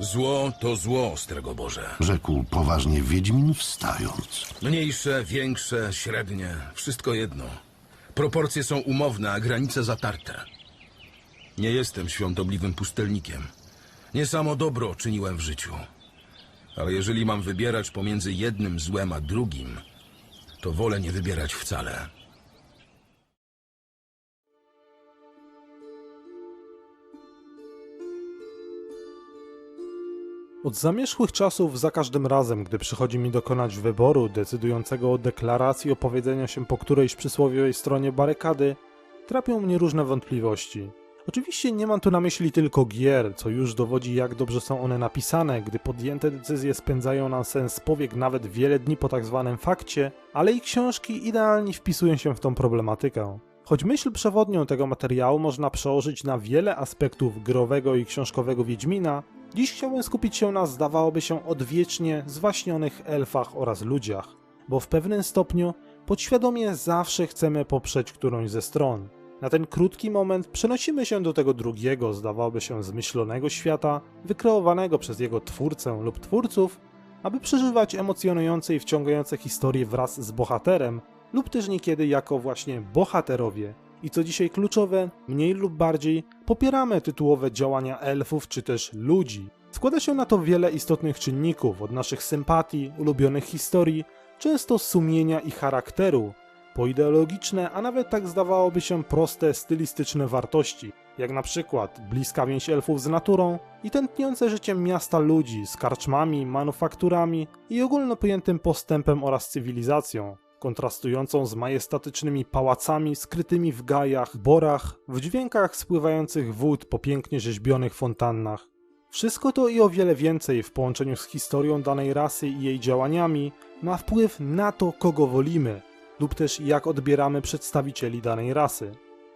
Zło to zło, ostrego Boże. Rzekł poważnie Wiedźmin wstając. Mniejsze, większe, średnie, wszystko jedno. Proporcje są umowne, a granice zatarte. Nie jestem świątobliwym pustelnikiem. Nie samo dobro czyniłem w życiu. Ale jeżeli mam wybierać pomiędzy jednym złem a drugim, to wolę nie wybierać wcale. Od zamierzchłych czasów za każdym razem, gdy przychodzi mi dokonać wyboru decydującego o deklaracji opowiedzenia się po którejś przysłowiowej stronie barykady, trapią mnie różne wątpliwości. Oczywiście nie mam tu na myśli tylko gier, co już dowodzi jak dobrze są one napisane, gdy podjęte decyzje spędzają na sens powiek nawet wiele dni po tak zwanym fakcie, ale i książki idealnie wpisują się w tą problematykę. Choć myśl przewodnią tego materiału można przełożyć na wiele aspektów growego i książkowego Wiedźmina, dziś chciałbym skupić się na zdawałoby się odwiecznie zwaśnionych elfach oraz ludziach, bo w pewnym stopniu podświadomie zawsze chcemy poprzeć którąś ze stron. Na ten krótki moment przenosimy się do tego drugiego, zdawałoby się zmyślonego świata, wykreowanego przez jego twórcę lub twórców, aby przeżywać emocjonujące i wciągające historie wraz z bohaterem, lub też niekiedy jako właśnie bohaterowie. I co dzisiaj kluczowe, mniej lub bardziej popieramy tytułowe działania elfów czy też ludzi. Składa się na to wiele istotnych czynników, od naszych sympatii, ulubionych historii, często sumienia i charakteru, po ideologiczne, a nawet tak zdawałoby się proste, stylistyczne wartości, jak na przykład bliska więź elfów z naturą i tętniące życiem miasta ludzi z karczmami, manufakturami i ogólno pojętym postępem oraz cywilizacją, kontrastującą z majestatycznymi pałacami skrytymi w gajach, borach, w dźwiękach spływających wód po pięknie rzeźbionych fontannach. Wszystko to i o wiele więcej w połączeniu z historią danej rasy i jej działaniami ma wpływ na to, kogo wolimy, lub też jak odbieramy przedstawicieli danej rasy.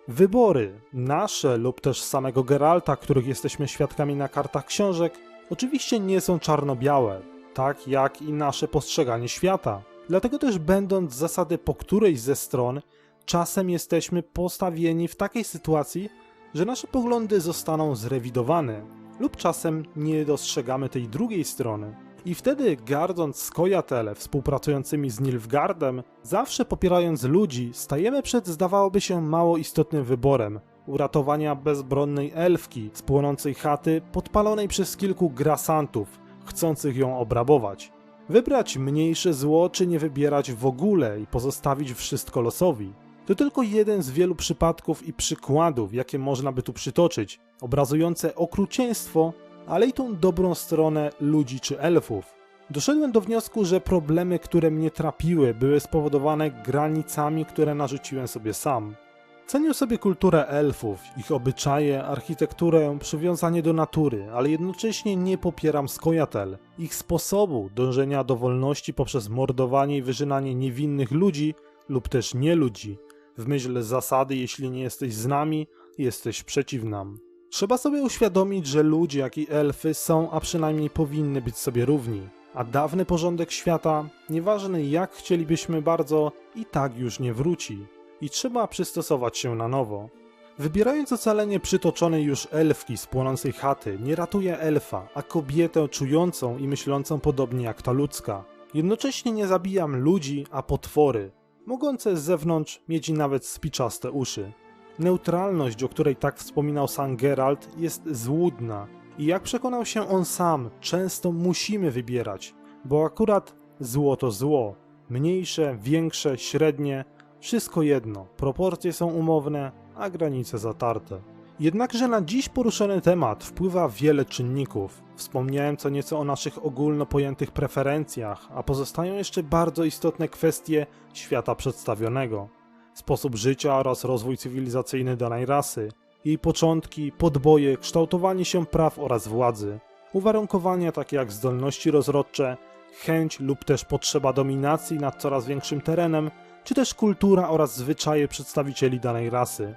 Wybory, nasze lub też samego Geralta, których jesteśmy świadkami na kartach książek, oczywiście nie są czarno-białe, tak jak i nasze postrzeganie świata. Dlatego też będąc zasady po którejś ze stron, czasem jesteśmy postawieni w takiej sytuacji, że nasze poglądy zostaną zrewidowane, lub czasem nie dostrzegamy tej drugiej strony. I wtedy, gardząc Skojatele współpracującymi z Nilfgaardem, zawsze popierając ludzi, stajemy przed zdawałoby się mało istotnym wyborem uratowania bezbronnej elfki z płonącej chaty podpalonej przez kilku grasantów, chcących ją obrabować. Wybrać mniejsze zło, czy nie wybierać w ogóle i pozostawić wszystko losowi. To tylko jeden z wielu przypadków i przykładów, jakie można by tu przytoczyć, obrazujące okrucieństwo ale i tą dobrą stronę ludzi czy elfów. Doszedłem do wniosku, że problemy, które mnie trapiły, były spowodowane granicami, które narzuciłem sobie sam. Cenię sobie kulturę elfów, ich obyczaje, architekturę, przywiązanie do natury, ale jednocześnie nie popieram skojatel, ich sposobu dążenia do wolności poprzez mordowanie i wyżynanie niewinnych ludzi lub też nie ludzi, w myśl zasady jeśli nie jesteś z nami, jesteś przeciw nam. Trzeba sobie uświadomić, że ludzie, jak i elfy są, a przynajmniej powinny być sobie równi. A dawny porządek świata, nieważne jak chcielibyśmy bardzo, i tak już nie wróci. I trzeba przystosować się na nowo. Wybierając ocalenie przytoczonej już elfki z płonącej chaty, nie ratuje elfa, a kobietę czującą i myślącą podobnie jak ta ludzka. Jednocześnie nie zabijam ludzi, a potwory, mogące z zewnątrz mieć nawet spiczaste uszy. Neutralność, o której tak wspominał sam Geralt, jest złudna. I jak przekonał się on sam, często musimy wybierać, bo akurat zło to zło. Mniejsze, większe, średnie, wszystko jedno. Proporcje są umowne, a granice zatarte. Jednakże na dziś poruszony temat wpływa wiele czynników. Wspomniałem co nieco o naszych ogólno pojętych preferencjach, a pozostają jeszcze bardzo istotne kwestie świata przedstawionego sposób życia oraz rozwój cywilizacyjny danej rasy, jej początki, podboje, kształtowanie się praw oraz władzy, uwarunkowania takie jak zdolności rozrodcze, chęć lub też potrzeba dominacji nad coraz większym terenem, czy też kultura oraz zwyczaje przedstawicieli danej rasy.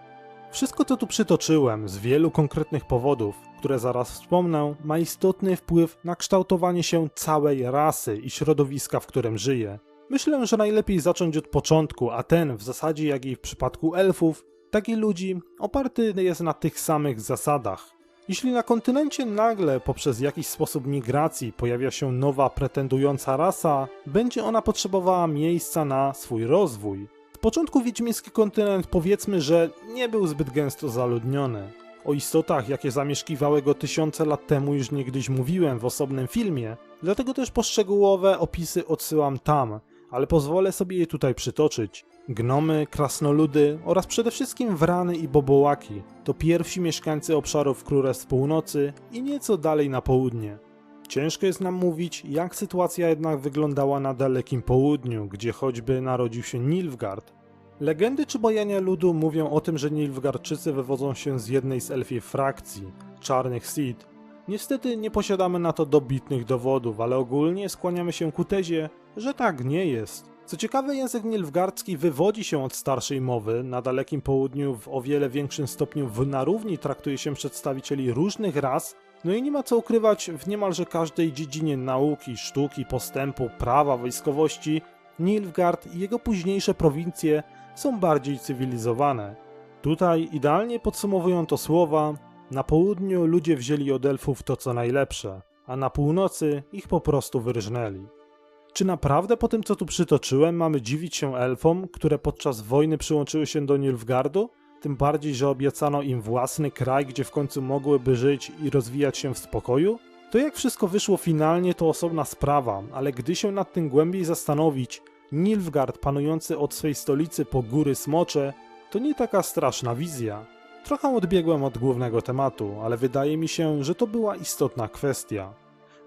Wszystko, co tu przytoczyłem, z wielu konkretnych powodów, które zaraz wspomnę, ma istotny wpływ na kształtowanie się całej rasy i środowiska, w którym żyje. Myślę, że najlepiej zacząć od początku, a ten, w zasadzie jak i w przypadku elfów, takich ludzi, oparty jest na tych samych zasadach. Jeśli na kontynencie nagle poprzez jakiś sposób migracji pojawia się nowa pretendująca rasa, będzie ona potrzebowała miejsca na swój rozwój. Z początku wiedźmiński kontynent powiedzmy, że nie był zbyt gęsto zaludniony. O istotach, jakie zamieszkiwały go tysiące lat temu już niegdyś mówiłem w osobnym filmie, dlatego też poszczegółowe opisy odsyłam tam, ale pozwolę sobie je tutaj przytoczyć. Gnomy, krasnoludy oraz przede wszystkim wrany i bobołaki to pierwsi mieszkańcy obszarów Królestw Północy i nieco dalej na południe. Ciężko jest nam mówić, jak sytuacja jednak wyglądała na dalekim południu, gdzie choćby narodził się Nilfgaard. Legendy czy bojania ludu mówią o tym, że Nilfgaardczycy wywodzą się z jednej z elfie frakcji, Czarnych Seed. Niestety nie posiadamy na to dobitnych dowodów, ale ogólnie skłaniamy się ku tezie, że tak nie jest. Co ciekawe, język nilfgaardzki wywodzi się od starszej mowy. Na dalekim południu w o wiele większym stopniu w na równi traktuje się przedstawicieli różnych ras, no i nie ma co ukrywać, w niemalże każdej dziedzinie nauki, sztuki, postępu, prawa, wojskowości, Nilfgaard i jego późniejsze prowincje są bardziej cywilizowane. Tutaj idealnie podsumowują to słowa: Na południu ludzie wzięli od elfów to co najlepsze, a na północy ich po prostu wyrżnęli. Czy naprawdę po tym, co tu przytoczyłem, mamy dziwić się elfom, które podczas wojny przyłączyły się do Nilfgaardu? Tym bardziej, że obiecano im własny kraj, gdzie w końcu mogłyby żyć i rozwijać się w spokoju? To jak wszystko wyszło finalnie, to osobna sprawa, ale gdy się nad tym głębiej zastanowić, Nilfgaard panujący od swej stolicy po góry Smocze, to nie taka straszna wizja. Trochę odbiegłem od głównego tematu, ale wydaje mi się, że to była istotna kwestia.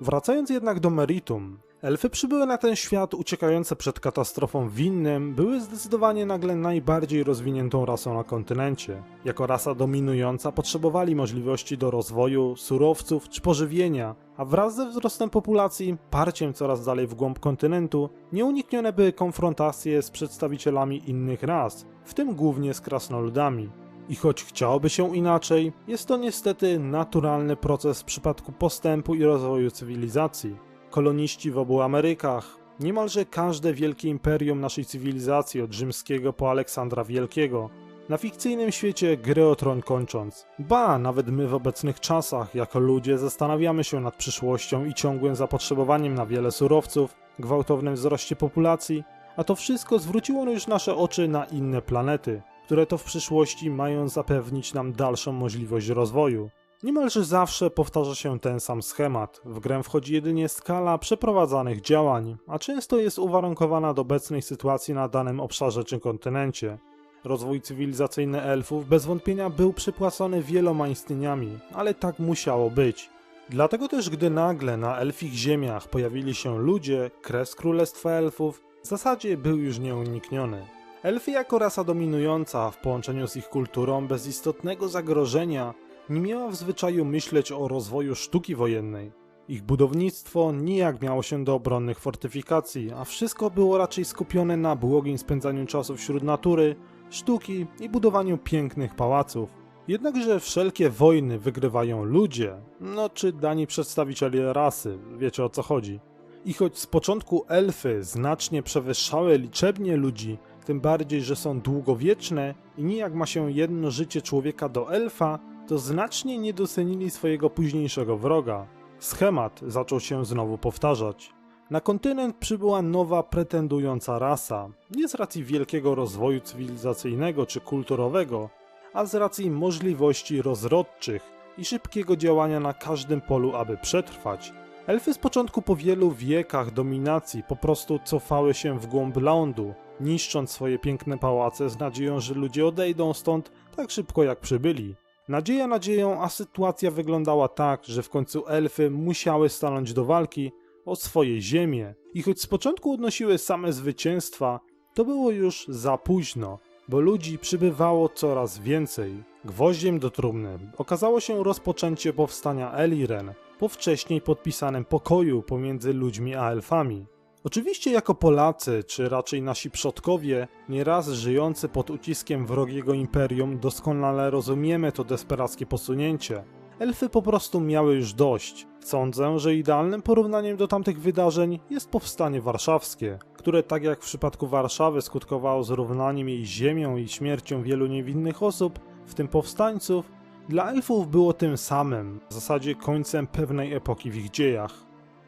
Wracając jednak do meritum, elfy przybyły na ten świat uciekające przed katastrofą winnym, były zdecydowanie nagle najbardziej rozwiniętą rasą na kontynencie. Jako rasa dominująca potrzebowali możliwości do rozwoju, surowców czy pożywienia, a wraz ze wzrostem populacji, parciem coraz dalej w głąb kontynentu, nieuniknione były konfrontacje z przedstawicielami innych ras, w tym głównie z krasnoludami. I choć chciałoby się inaczej, jest to niestety naturalny proces w przypadku postępu i rozwoju cywilizacji. Koloniści w obu Amerykach, niemalże każde wielkie imperium naszej cywilizacji od rzymskiego po Aleksandra Wielkiego, na fikcyjnym świecie gry o tron kończąc. Ba, nawet my w obecnych czasach, jako ludzie, zastanawiamy się nad przyszłością i ciągłym zapotrzebowaniem na wiele surowców, gwałtownym wzroście populacji, a to wszystko zwróciło już nasze oczy na inne planety, które to w przyszłości mają zapewnić nam dalszą możliwość rozwoju. Niemalże zawsze powtarza się ten sam schemat. W grę wchodzi jedynie skala przeprowadzanych działań, a często jest uwarunkowana do obecnej sytuacji na danym obszarze czy kontynencie. Rozwój cywilizacyjny elfów bez wątpienia był przypłacony wieloma istnieniami, ale tak musiało być. Dlatego też, gdy nagle na elfich ziemiach pojawili się ludzie, kres królestwa elfów w zasadzie był już nieunikniony. Elfy jako rasa dominująca w połączeniu z ich kulturą bez istotnego zagrożenia nie miała w zwyczaju myśleć o rozwoju sztuki wojennej. Ich budownictwo nijak miało się do obronnych fortyfikacji, a wszystko było raczej skupione na błogim spędzaniu czasu wśród natury, sztuki i budowaniu pięknych pałaców. Jednakże wszelkie wojny wygrywają ludzie, no czy dani przedstawiciele rasy, wiecie o co chodzi. I choć z początku elfy znacznie przewyższały liczebnie ludzi, tym bardziej, że są długowieczne i nijak ma się jedno życie człowieka do elfa, to znacznie nie docenili swojego późniejszego wroga. Schemat zaczął się znowu powtarzać. Na kontynent przybyła nowa pretendująca rasa, nie z racji wielkiego rozwoju cywilizacyjnego czy kulturowego, a z racji możliwości rozrodczych i szybkiego działania na każdym polu, aby przetrwać. Elfy z początku po wielu wiekach dominacji po prostu cofały się w głąb lądu, niszcząc swoje piękne pałace z nadzieją, że ludzie odejdą stąd tak szybko jak przybyli. Nadzieja nadzieją, a sytuacja wyglądała tak, że w końcu elfy musiały stanąć do walki o swoje ziemię. I choć z początku odnosiły same zwycięstwa, to było już za późno, bo ludzi przybywało coraz więcej. Gwoździem do trumny okazało się rozpoczęcie powstania Eliren po wcześniej podpisanym pokoju pomiędzy ludźmi a elfami. Oczywiście jako Polacy, czy raczej nasi przodkowie, nieraz żyjący pod uciskiem wrogiego imperium, doskonale rozumiemy to desperackie posunięcie. Elfy po prostu miały już dość. Sądzę, że idealnym porównaniem do tamtych wydarzeń jest powstanie warszawskie, które tak jak w przypadku Warszawy skutkowało zrównaniem jej ziemią i śmiercią wielu niewinnych osób, w tym powstańców, Dla elfów było tym samym, w zasadzie końcem pewnej epoki w ich dziejach.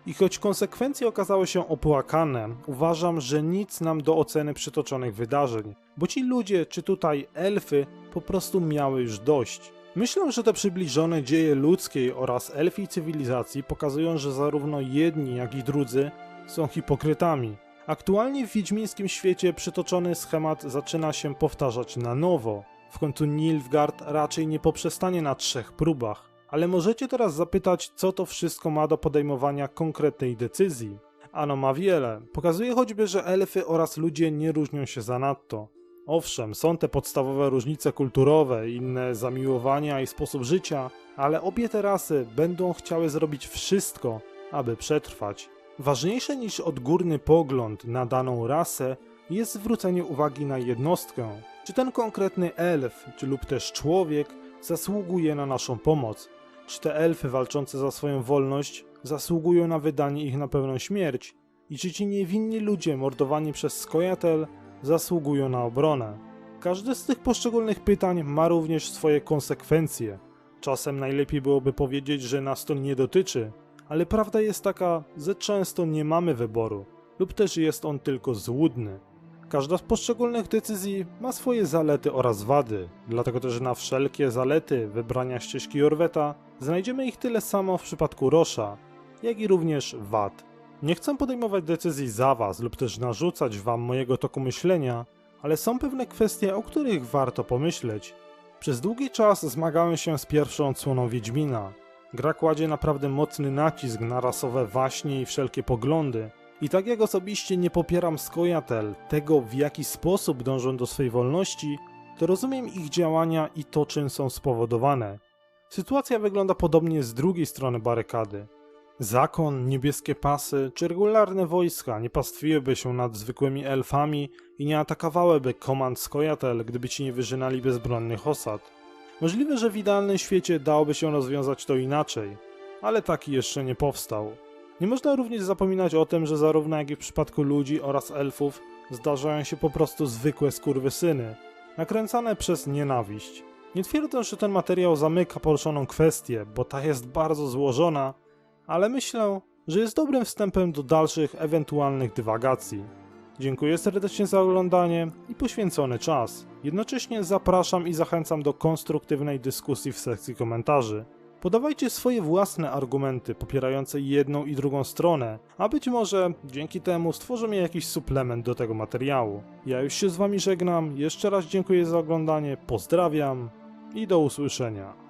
I choć konsekwencje okazały się opłakane, uważam, że nic nam do oceny przytoczonych wydarzeń, bo ci ludzie, czy tutaj elfy, po prostu miały już dość. Myślę, że te przybliżone dzieje ludzkiej oraz elfiej cywilizacji pokazują, że zarówno jedni, jak i drudzy są hipokrytami. Aktualnie w wiedźmińskim świecie przytoczony schemat zaczyna się powtarzać na nowo. W końcu Nilfgaard raczej nie poprzestanie na trzech próbach. Ale możecie teraz zapytać, co to wszystko ma do podejmowania konkretnej decyzji. Ano ma wiele. Pokazuje choćby, że elfy oraz ludzie nie różnią się zanadto. Owszem, są te podstawowe różnice kulturowe, inne zamiłowania i sposób życia, ale obie te rasy będą chciały zrobić wszystko, aby przetrwać. Ważniejsze niż odgórny pogląd na daną rasę jest zwrócenie uwagi na jednostkę. Czy ten konkretny elf, czy lub też człowiek zasługuje na naszą pomoc? Czy te elfy walczące za swoją wolność zasługują na wydanie ich na pełną śmierć? I czy ci niewinni ludzie mordowani przez Skojatel zasługują na obronę? Każde z tych poszczególnych pytań ma również swoje konsekwencje. Czasem najlepiej byłoby powiedzieć, że nas to nie dotyczy, ale prawda jest taka, że często nie mamy wyboru, lub też jest on tylko złudny. Każda z poszczególnych decyzji ma swoje zalety oraz wady, dlatego też na wszelkie zalety wybrania ścieżki Jorweta znajdziemy ich tyle samo w przypadku Rosza, jak i również wad. Nie chcę podejmować decyzji za was lub też narzucać wam mojego toku myślenia, ale są pewne kwestie, o których warto pomyśleć. Przez długi czas zmagałem się z pierwszą odsłoną Wiedźmina. Gra kładzie naprawdę mocny nacisk na rasowe waśnie i wszelkie poglądy. I tak jak osobiście nie popieram Skojatel, tego w jaki sposób dążą do swej wolności, to rozumiem ich działania i to czym są spowodowane. Sytuacja wygląda podobnie z drugiej strony barykady. Zakon, niebieskie pasy czy regularne wojska nie pastwiłyby się nad zwykłymi elfami i nie atakowałyby komand Skojatel, gdyby ci nie wyżynali bezbronnych osad. Możliwe, że w idealnym świecie dałoby się rozwiązać to inaczej, ale taki jeszcze nie powstał. Nie można również zapominać o tym, że zarówno jak i w przypadku ludzi oraz elfów zdarzają się po prostu zwykłe skurwysyny, nakręcane przez nienawiść. Nie twierdzę, że ten materiał zamyka poruszoną kwestię, bo ta jest bardzo złożona, ale myślę, że jest dobrym wstępem do dalszych ewentualnych dywagacji. Dziękuję serdecznie za oglądanie i poświęcony czas. Jednocześnie zapraszam i zachęcam do konstruktywnej dyskusji w sekcji komentarzy. Podawajcie swoje własne argumenty popierające jedną i drugą stronę, a być może dzięki temu stworzymy jakiś suplement do tego materiału. Ja już się z wami żegnam, jeszcze raz dziękuję za oglądanie, pozdrawiam i do usłyszenia.